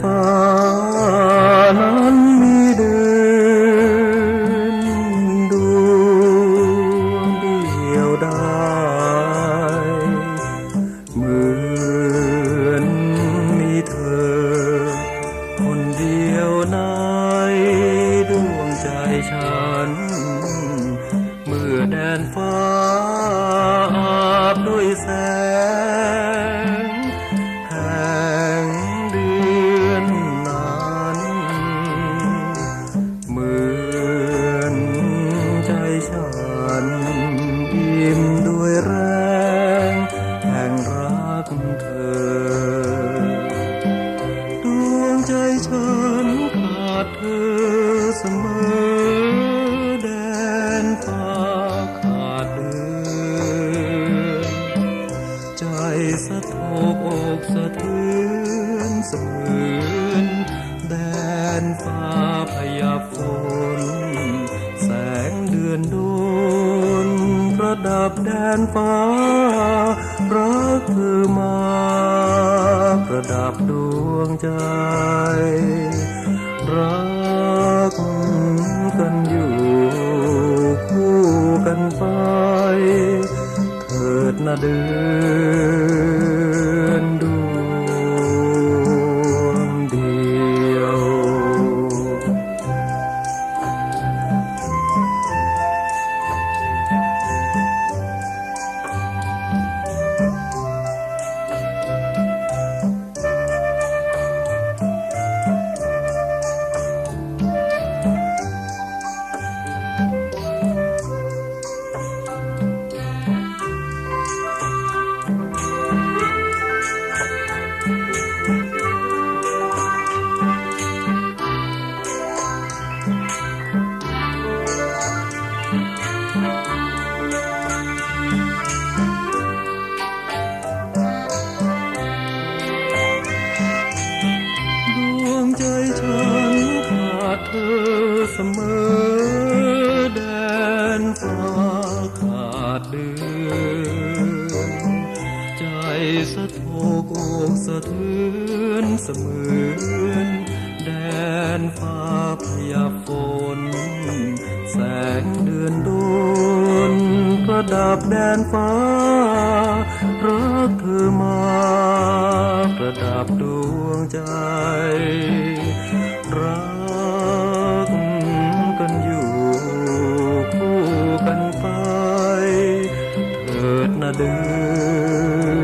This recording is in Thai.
ฟ้านั้นมีเดินดูเดียวได้ เหมือนมีเธอ คนเดียวในดวงใจฉัน เมื่อแดนฟ้า เสมือนแดนฟ้าพยับฝนแสงเดือนโดนประดับแดนฟ้า รักเธอมา ประดับดวงใจ รักกันอยู่คู่กันไป เถิดนะเดือน เสมอแดนฟ้าขาดเดือนใจสะทกอกสะเทือนเสมือนแดนฟ้าพยับฝนแสงเดือนโดนประดับแดนฟ้ารักเธอมาประดับดวงใจรัก คู่กันไป เถิดนะเดิอ